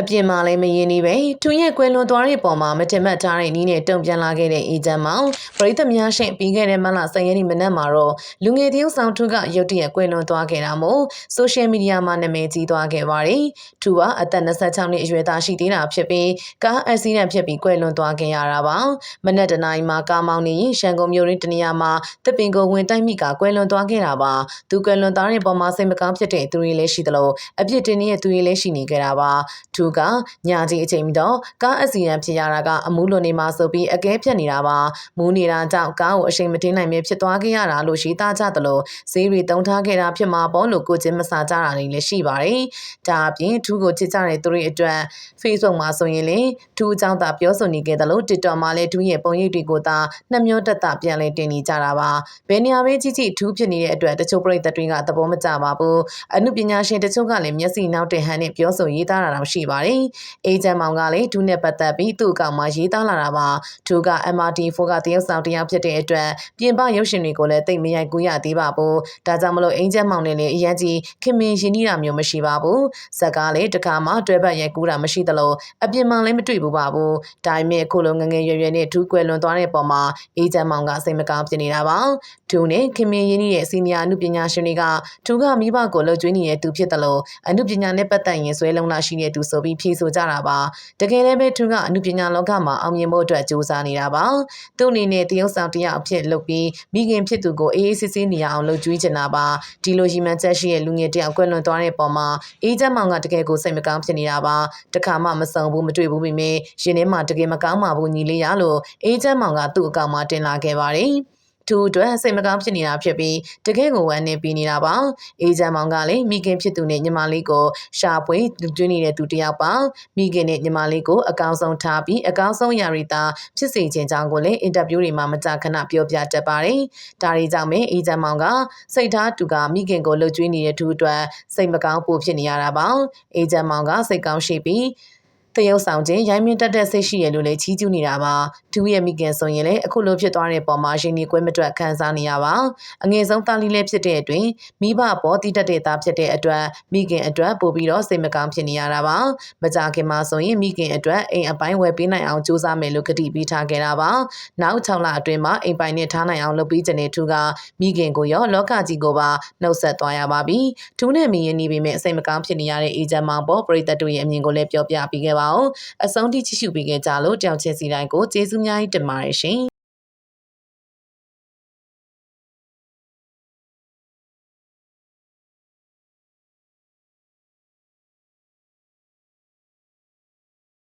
အပြင်မှာလည်းမရင်နေပဲသူရဲ့ကွယ်လွန်သွားတဲ့ပုံမှာမတင်မှတ်ထားတဲ့နီးနဲ့တုံပြန်လာခဲ့တဲ့အေဂျင့်မောင်ပရိသတ်များရှင့်ပြီးခဲ့တဲ့မလ10ရက်နေ့မနက်မှာတော့လူငယ်တယောက်ဆောင်သူကရုတ်တရက်ကွယ်လွန်သွားခဲ့တာမို့ဆိုရှယ်မီဒီယာမှာနာမည်ကြီးသွားခဲ့ပါတယ်သူကအသက်26နှစ်အရွယ်သားရှိသေးတာဖြစ်ပြီးကားအက်ဆီဒန့်ဖြစ်ပြီးကွယ်လွန်သွားခဲ့ရတာပါမနက်တနာရီမှာကားမောင်းနေရင်ရှန်ကုန်မြို့ရင်းတနေရာမှာတပ်ပင်ကိုဝင်တိုက်မိကကွယ်လွန်သွားခဲ့တာပါသူကွယ်လွန်သွားတဲ့ပုံမှာစိတ်မကောင်းဖြစ်တဲ့သူတွေလည်းရှိသလိုအပြစ်တင်နေတဲ့သူတွေလည်းရှိနေကြတာပါသူကညကြီးအချိန်ပြီးတော့ကားအစီအံဖြစ်ရတာကအမူးလွန်နေမှာဆိုပြီးအကဲဖြတ်နေတာပါမူးနေတာကြောင့်ကားကိုအချိန်မတင်းနိုင်ပဲဖြစ်သွားခဲ့ရတာလို့ရှိသားကြသလိုဈေးတွေတုံထားခဲ့တာဖြစ်မှာပေါ့လို့ကိုချင်းမစာကြတာတွေလည်းရှိပါတယ်ဒါအပြင်သူကိုချစ်ကြတဲ့သူတွေအတွက် Facebook မှာဆိုရင်လေသူအကြောင်းသာပြောဆိုနေခဲ့တယ်လို့ TikTok မှာလည်းသူရဲ့ပုံရိပ်တွေကိုသာနှမျောတက်တာပြန်လဲတင်နေကြတာပါဘယ်နေရာပဲကြည့်ကြည့်သူဖြစ်နေတဲ့အတွက်တချို့ပရိသတ်တွေကသဘောမကျပါဘူးအမှုပညာရှင်တချို့ကလည်းမျက်စိနောက်တဲ့ဟန်နဲ့ပြောဆိုရေးသားတာတော့ရှိပါတယ်အေဂျင့်မောင်ကလည်းဒူးနဲ့ပတ်သက်ပြီးသူ့အကောင့်မှာရေးသားလာတာပါသူက MRT4 ကတရုတ်ဆောင်တရားဖြစ်တဲ့အတွက်ပြင်ပရုပ်ရှင်တွေကိုလည်းတိတ်မရိုက်ကူးရသေးပါဘူးဒါကြောင့်မလို့အေဂျင့်မောင်နဲ့လည်းအရင်ကြီးခင်မင်ရှင်နီးတာမျိုးမရှိပါဘူးဇက်ကားလည်းတခါမှတွဲပတ်ရိုက်ကူးတာမရှိသလိုအပြင်မှာလည်းမတွေ့ဘူးပါဘူးဒါပေမဲ့အခုလိုငငယ်ရွယ်ရွယ်နဲ့ထူးကွယ်လွန်သွားတဲ့ပုံမှာအေဂျင့်မောင်ကစိတ်မကောင်းဖြစ်နေတာပါ သူနဲ့ခင်မင်ရင်းရဲ့စီနီယာအမှုပညာရှင်တွေကသူကမိဘကိုလှုပ်ကြွေးနေတဲ့သူဖြစ်တယ်လို့အမှုပညာနဲ့ပတ်သက်ရင်ဆွဲလုံးလာရှိတဲ့သူဆိုပြီးဖြေဆိုကြတာပါတကယ်လည်းပဲသူကအမှုပညာလောကမှာအောင်မြင်ဖို့အတွက်ကြိုးစားနေတာပါသူ့အနေနဲ့တရုတ်ဆောင်တရားအဖြစ်လုပ်ပြီးမိခင်ဖြစ်သူကိုအေးအေးဆေးဆေးနေရအောင်လှုပ်ကြွေးချင်တာပါဒီလိုရည်မှန်းချက်ရှိတဲ့လူငယ်တယောက်ကွယ်လွန်သွားတဲ့ပုံမှာအေးချမ်းမောင်ကတကယ်ကိုစိတ်မကောင်းဖြစ်နေတာပါတခါမှမဆုံဘူးမတွေ့ဘူးမိမေရင်ထဲမှာတကယ်မကောင်းပါဘူးညီလေးရလို့အေးချမ်းမောင်ကသူ့အကောင့်မှာတင်လာခဲ့ပါတယ် သူအတွက်စိတ်မကောင်းဖြစ်နေတာဖြစ်ပြီးတကယ်ကိုဝမ်းနေပြီးနေတာပါအေဂျန်မောင်ကလည်းမိခင်ဖြစ်သူနဲ့ညီမလေးကိုရှာဖွေတွင်းနေတဲ့သူတယောက်ပါမိခင်နဲ့ညီမလေးကိုအကောင်းဆုံးထားပြီးအကောင်းဆုံးရာရီတာဖြစ်စေခြင်းကြောင့်ကိုလည်းအင်တာဗျူးတွေမှာမကြာခဏပြောပြတတ်ပါတယ်ဒါတွေကြောင့်ပဲအေဂျန်မောင်ကစိတ်ထားသူကမိခင်ကိုလှုပ်ကြွေးနေတဲ့သူအတွက်စိတ်မကောင်းပိုဖြစ်နေရတာပါအေဂျန်မောင်ကစိတ်ကောင်းရှိပြီး တရုတ်ဆောင်ချင်းရိုင်းမင်းတက်တက်စိတ်ရှိရလို့လည်းချီးကျူးနေတာပါသူရဲ့မိခင်ဆိုရင်လည်းအခုလိုဖြစ်သွားတဲ့ပုံမှာရှင်ဒီကွဲမတွက်ခံစားနေရပါအငယ်ဆုံးသားလေးလည်းဖြစ်တဲ့အတွင်းမိဘပေါ်တည်တတ်တဲ့သားဖြစ်တဲ့အတွက်မိခင်အတွက်ပို့ပြီးတော့စိတ်မကောင်းဖြစ်နေရတာပါမကြခင်မှာဆိုရင်မိခင်အတွက်အိမ်အပိုင်းဝယ်ပေးနိုင်အောင်စူးစမ်းမယ်လို့ကတိပေးထားခဲ့တာပါနောက်6လအတွင်းမှာအိမ်ပိုင်နဲ့ထားနိုင်အောင်လုပ်ပြီးတဲ့သူကမိခင်ကိုရောလောကကြီးကိုပါနှုတ်ဆက်သွားရပါပြီသူနဲ့မိရင်နေပေမဲ့စိတ်မကောင်းဖြစ်နေရတဲ့အေဂျင့်မောင်ပေါ်ပရိသတ်တို့ရဲ့အမြင်ကိုလည်းပြောပြပေးခဲ့ပါဦးအဆုံးထိကြည့်ရှုပေးခဲ့ကြလို့ကြောင်ချင်းစီတိုင်းကိုကျေးဇူးများတင်ပါတယ်ရှင်